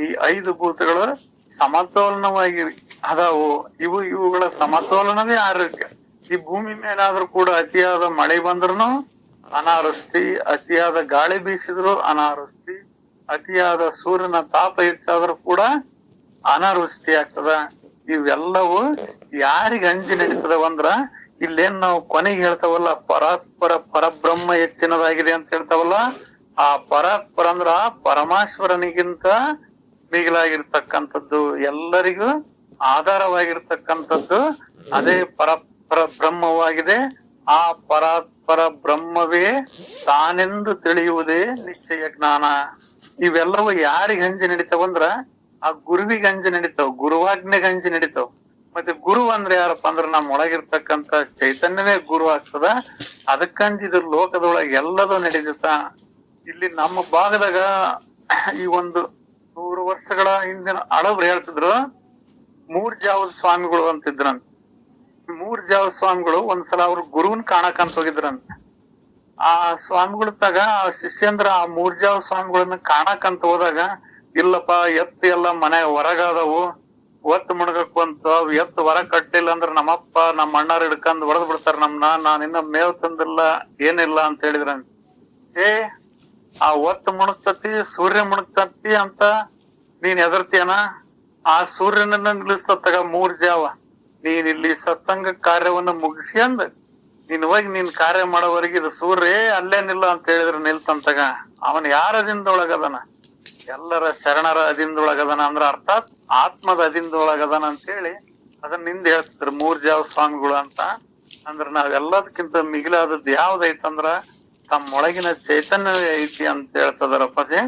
ಈ ಐದು ಭೂತಗಳು ಸಮತೋಲನವಾಗಿ ಅದಾವು. ಇವು ಇವುಗಳ ಸಮತೋಲನವೇ ಆರೋಗ್ಯ. ಈ ಭೂಮಿ ಮೇಲಾದ್ರೂ ಕೂಡ ಅತಿಯಾದ ಮಳೆ ಬಂದ್ರು ಅನಾವೃಷ್ಟಿ, ಅತಿಯಾದ ಗಾಳಿ ಬೀಸಿದ್ರು ಅನಾವೃಷ್ಟಿ, ಅತಿಯಾದ ಸೂರ್ಯನ ತಾಪ ಹೆಚ್ಚಾದ್ರೂ ಕೂಡ ಅನಾವೃಷ್ಟಿ ಆಗ್ತದ. ಇವೆಲ್ಲವೂ ಯಾರಿಗ ಅಂಜಿ ನಡೀತದವಂದ್ರ ಇಲ್ಲೇನ್ ನಾವು ಕೊನೆಗೆ ಹೇಳ್ತಾವಲ್ಲ, ಪರಾತ್ಪರ ಪರಬ್ರಹ್ಮ ಹೆಚ್ಚಿನದಾಗಿದೆ ಅಂತ ಹೇಳ್ತಾವಲ್ಲ, ಆ ಪರಾತ್ಪರ ಅಂದ್ರ ಪರಮಾಶ್ವರನಿಗಿಂತ ಮಿಗಿಲಾಗಿರ್ತಕ್ಕಂಥದ್ದು, ಎಲ್ಲರಿಗೂ ಆಧಾರವಾಗಿರ್ತಕ್ಕಂಥದ್ದು ಅದೇ ಪರ ಪರ ಬ್ರಹ್ಮವಾಗಿದೆ ಆ ಪರಾತ್ಪರ ಬ್ರಹ್ಮವೇ ತಾನೆಂದು ತಿಳಿಯುವುದೇ ನಿಶ್ಚಯ ಜ್ಞಾನ. ಇವೆಲ್ಲವೂ ಯಾರಿಗೆ ಹಂಜಿ ನಡೀತಾವಂದ್ರ ಆ ಗುರುವಿ ಗಂಜಿ ನಡೀತಾವ ಗುರುವಾಜ್ಞೆಗೆ ಗಂಜಿ ನಡೀತಾವ. ಮತ್ತೆ ಗುರು ಅಂದ್ರೆ ಯಾರಪ್ಪ ಅಂದ್ರೆ ನಮ್ಮ ಒಳಗಿರ್ತಕ್ಕಂತ ಚೈತನ್ಯವೇ ಗುರು ಆಗ್ತದ. ಅದಕ್ಕಂಜಿದ ಲೋಕದೊಳಗೆ ಎಲ್ಲದೂ ನಡೀತ ಇಲ್ಲಿ ನಮ್ಮ ಭಾಗದಾಗ ಈ ಒಂದು ನೂರು ವರ್ಷಗಳ ಹಿಂದಿನ ಹಳಬ್ರು ಹೇಳ್ತಿದ್ರು, ಮೂರ್ ಜಾವದ ಸ್ವಾಮಿಗಳು ಅಂತಿದ್ರಂತ. ಮೂರ್ ಜಾವ ಸ್ವಾಮಿಗಳು ಒಂದ್ಸಲ ಅವ್ರ ಗುರುವನ್ ಕಾಣಕಂತ ಹೋಗಿದ್ರಂತ. ಆ ಸ್ವಾಮಿಗಳ ತಗ ಆ ಶಿಷ್ಯಂದ್ರ ಆ ಮೂರ್ ಜಾವ ಸ್ವಾಮಿಗಳನ್ನ ಕಾಣಕಂತ ಹೋದಾಗ ಇಲ್ಲಪ್ಪ, ಎತ್ತು ಎಲ್ಲ ಮನೆ ಹೊರಗಾದವು. ಒತ್ತು ಮುಣಗಕ್ ಬಂತು. ಅವ್ ಎತ್ತು ಹೊರ ಕಟ್ಟಿಲ್ಲ ಅಂದ್ರ ನಮ್ಮಪ್ಪ, ನಮ್ಮ ಅಣ್ಣಾರ್ ಹಿಡ್ಕೊಂಡ್ ಹೊಡೆದ್ ಬಿಡ್ತಾರ ನಮ್ನ. ನಾನ್ ಇನ್ನ ಮೇವ್ ತಂದಿಲ್ಲ, ಏನಿಲ್ಲ ಅಂತ ಹೇಳಿದ್ರ ಏ, ಆ ಒತ್ತು ಮುಣಗ್ತತಿ, ಸೂರ್ಯ ಮುಣಗ್ತತಿ ಅಂತ ನೀನ್ ಎದರ್ತೀಯನ ಆ ಸೂರ್ಯನನ್ನ ನಿಲ್ಲಿಸ್ತತಗ ಮೂರ್ ಜಾವ. ನೀನ್ ಇಲ್ಲಿ ಸತ್ಸಂಗ ಕಾರ್ಯವನ್ನ ಮುಗಿಸ್ಕೊಂಡ್ ನೀನ್ ಹೋಗಿ ನೀನ್ ಕಾರ್ಯ ಮಾಡೋವರೆಗೆ ಇದು ಸೂರ್ಯ ಅಲ್ಲೇ ನಿಲ್ಲ ಅಂತ ಹೇಳಿದ್ರ ನಿಲ್ತಂತಗ ಅವನ್ ಯಾರದಿಂದ ಅದಿಂದೊಳಗದನ ಎಲ್ಲರ ಶರಣರ ಅದಿಂದೊಳಗದನ ಅಂದ್ರ ಅರ್ಥಾತ್ ಆತ್ಮದ ಅದಿಂದೊಳಗದನ ಅಂತ ಹೇಳಿ ಅದನ್ನ ನಿಂದ ಹೇಳ್ತಿದ್ರು. ಮೂರ್ ಜಾವ ಸ್ವಾಮಿಗಳು ಅಂತ. ಅಂದ್ರ ನಾವೆಲ್ಲದಕ್ಕಿಂತ ಮಿಗಿಲಾದದ್ದು ಯಾವ್ದೈತಂದ್ರ ತಮ್ಮೊಳಗಿನ ಚೈತನ್ಯ ಐತಿ ಅಂತ ಹೇಳ್ತದಾರಪ್ಪಾಜಿ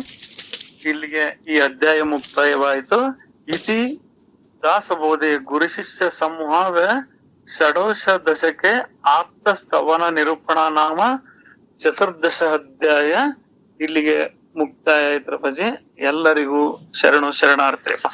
ಇಲ್ಲಿಗೆ ಈ ಅಧ್ಯಾಯ ಮುಕ್ತಾಯವಾಯಿತು. ಇತಿ ದಾಸಬೋಧೆ ಗುರು ಶಿಷ್ಯ ಸಮೂಹದ ಷಡೋಶ ದಶಕೆ ಆಪ್ತ ಸ್ತವನ ನಿರೂಪಣಾ ನಾಮ ಚತುರ್ದಶ ಅಧ್ಯಾಯ. ಇಲ್ಲಿಗೆ ಮುಕ್ತಾಯ ಆಯ್ತ್ರಪ್ಪಾಜಿ ಎಲ್ಲರಿಗೂ ಶರಣು ಶರಣಾರ್ಥಿಪ್ಪ